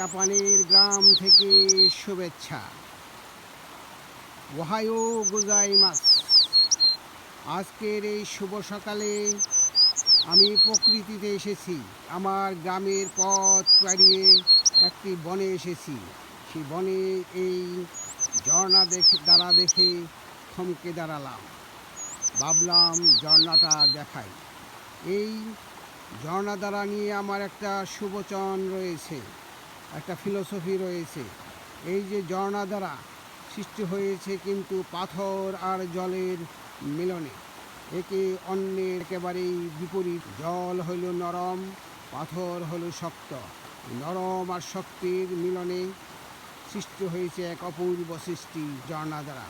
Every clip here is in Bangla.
জাপানের গ্রাম থেকে শুভেচ্ছা। ওহায়ো গোজাইমাস। আজকের এই শুভ সকালে আমি প্রকৃতিতে এসেছি, আমার গ্রামের পথ পেরিয়ে একটি বনে এসেছি। সেই বনে এই ঝর্ণা দেখে, দ্বারা দেখে থমকে দাঁড়ালাম। ভাবলাম ঝর্ণাটা দেখাই। এই ঝর্ণা দ্বারা নিয়ে আমার একটা শুভচন রয়েছে। একটা ফিলোসফি রয়েছে। এই যে ঝর্ণা দ্বারা সৃষ্টি হয়েছে কিন্তু পাথর আর জলের মিলনে। একে অন্যের একেবারেই বিপরীত। জল হইল নরম, পাথর হলো শক্ত। নরম আর শক্তির মিলনে সৃষ্টি হয়েছে এক অপূর্ব সৃষ্টি ঝর্ণা দ্বারা।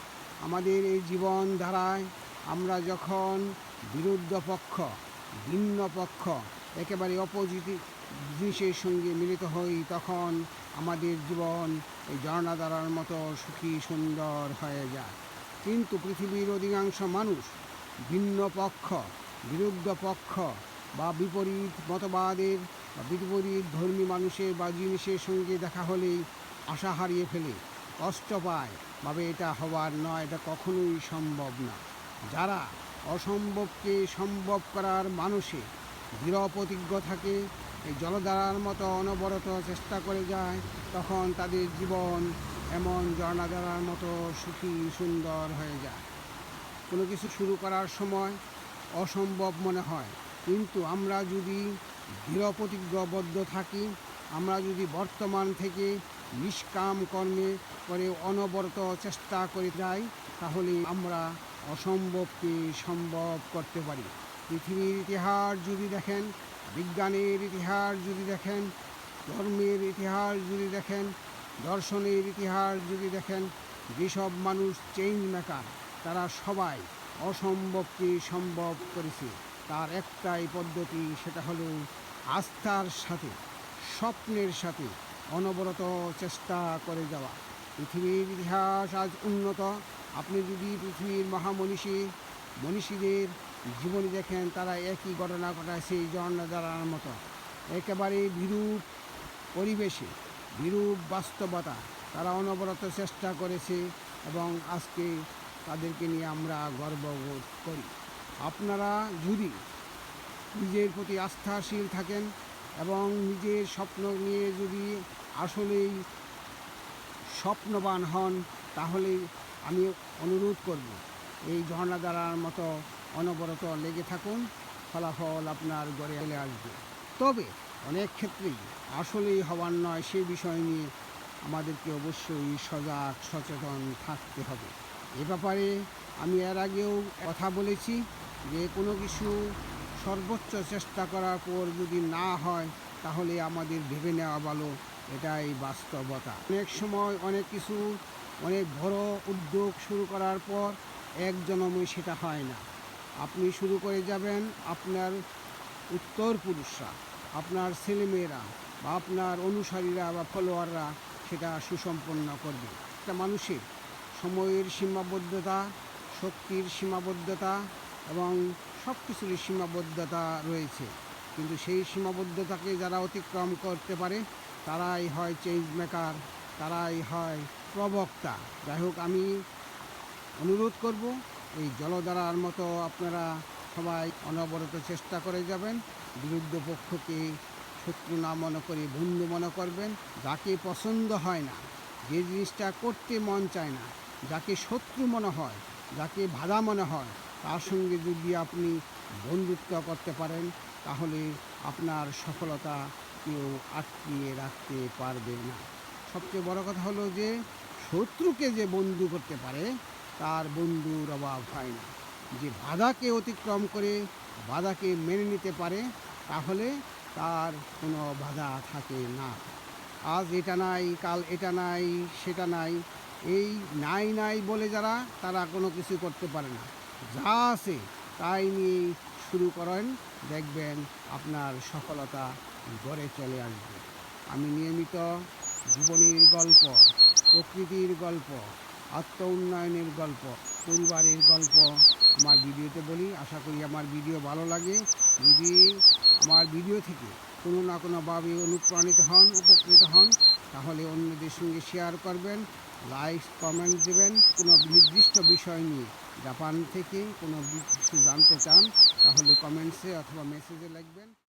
আমাদের এই জীবন ধারায় আমরা যখন বিরুদ্ধ পক্ষ ভিন্ন পক্ষ একেবারে অপোজিট জিনিসের সঙ্গে মিলিত হই তখন আমাদের জীবন এই ঝর্ণা দ্বারার মতো সুখী সুন্দর হয়ে যায়। কিন্তু পৃথিবীর অধিকাংশ মানুষ ভিন্ন পক্ষ, বিরুদ্ধ পক্ষ বা বিপরীত মতবাদের বা বিপরীত ধর্মী মানুষের বা জিনিসের সঙ্গে দেখা হলেই আশা হারিয়ে ফেলে, কষ্ট পায়। ভাবে এটা হওয়ার নয়, এটা কখনোই সম্ভব না। যারা অসম্ভবকে সম্ভব করার মানুষে দৃঢ় প্রতিজ্ঞ থাকে, এই জলধারার মতো অনবরত চেষ্টা করে যায়, তখন তাদের জীবন এমন ঝর্ণাধারার মতো সুখী সুন্দর হয়ে যায়। কোনো কিছু শুরু করার সময় অসম্ভব মনে হয়। কিন্তু আমরা যদি দৃঢ় প্রতিজ্ঞবদ্ধ থাকি, আমরা যদি বর্তমান থেকে নিষ্কাম কর্মে করে অনবরত চেষ্টা করে যাই, তাহলে আমরা অসম্ভবকে সম্ভব করতে পারি। পৃথিবীর ইতিহাস যদি দেখেন, বিজ্ঞানের ইতিহাস যদি দেখেন, ধর্মের ইতিহাস যদি দেখেন, দর্শনের ইতিহাস যদি দেখেন, যেসব মানুষ চেঞ্জ মেকার তারা সবাই অসম্ভবকে সম্ভব করেছে। তার একটাই পদ্ধতি সেটা হলো আস্থার সাথে, স্বপ্নের সাথে অনবরত চেষ্টা করে যাওয়া। পৃথিবীর ইতিহাস আজ উন্নত। আপনি যদি পৃথিবীর মহামনীষী, মনীষীদের জীবনী দেখেন, তারা একই ঘটনা ঘটায় সেই ঝর্ণা দ্বারার মতো। একেবারে বিরূপ পরিবেশে, বিরূপ বাস্তবতা তারা অনবরত চেষ্টা করেছে এবং আজকে তাদেরকে নিয়ে আমরা গর্ববোধ করি। আপনারা যদি নিজের প্রতি আস্থাশীল থাকেন এবং নিজের স্বপ্ন নিয়ে যদি আসলেই স্বপ্নবান হন তাহলে আমি অনুরোধ করব, এই ঝর্ণা ঝর্ণাধারার মতো অনবরত লেগে থাকুন, ফলাফল আপনার গড়ে চলে আসবে। তবে অনেক ক্ষেত্রেই আসলেই হওয়ার নয় সে বিষয় নিয়ে আমাদেরকে অবশ্যই সজাগ, সচেতন থাকতে হবে। এ ব্যাপারে আমি এর আগেও কথা বলেছি, যে কোনো কিছু সর্বোচ্চ চেষ্টা করার পর যদি না হয়, তাহলে আমাদের ভেবে নেওয়া ভালো, এটাই বাস্তবতা। অনেক সময় অনেক কিছু, অনেক বড় উদ্যোগ শুরু করার পর এক জনময় সেটা হয় না। আপনি শুরু করে যাবেন আপনার উত্তর পুরুষরা আপনার ছেলেমেয়েরা বা আপনার অনুসারীরা বা ফলোয়াররা সেটা সুসম্পন্ন করবে। একটা মানুষের সময়ের সীমাবদ্ধতা, শক্তির সীমাবদ্ধতা এবং সব কিছুরই সীমাবদ্ধতা রয়েছে। কিন্তু সেই সীমাবদ্ধতাকে যারা অতিক্রম করতে পারে, তারাই হয় চেঞ্জ মেকার তারাই হয় প্রবক্তা। যাই হোক আমি অনুরোধ করব এই জলধারার মতো আপনারা সবাই অনবরত চেষ্টা করে যাবেন। বিরুদ্ধ পক্ষকে শত্রু না মনে করে বন্ধু মনে করবেন। যাকে পছন্দ হয় না, যে জিনিসটা করতে মন চায় না, যাকে শত্রু মনে হয়, যাকে বাধা মনে হয়, তার সঙ্গে যদি আপনি বন্ধুত্ব করতে পারেন, তাহলে আপনার সফলতা কেউ আটকিয়ে রাখতে পারবে না। সবচেয়ে বড় কথা হলো যে, শত্রুকে যে বন্ধু করতে পারে তার বন্ধুর অভাব হয় না। যে বাধাকে অতিক্রম করে, বাধাকে মেনে নিতে পারে, তাহলে তার কোনো বাধা থাকে না। আজ এটা নাই, কাল এটা নাই, সেটা নাই, এই নাই নাই বলে যারা, তারা কোনো কিছু করতে পারে না। যা আছে তাই নিয়ে শুরু করেন, দেখবেন আপনার সফলতা গড়ে চলে আসবে। আমি নিয়মিত জীবনের গল্প, প্রকৃতির গল্প আত্ম উন্নয়নের গল্প, পরিবারের গল্প আমার ভিডিওতে বলি। আশা করি আমার ভিডিও ভালো লাগে। যদি আমার ভিডিও থেকে কোনো না কোনোভাবে অনুপ্রাণিত হন, উপকৃত হন, তাহলে অন্যদের সঙ্গে শেয়ার করবেন লাইক কমেন্ট দেবেন। কোনো নির্দিষ্ট বিষয় নিয়ে জাপান থেকে কোনো কিছু জানতে চান, তাহলে কমেন্টসে অথবা মেসেজে লিখবেন।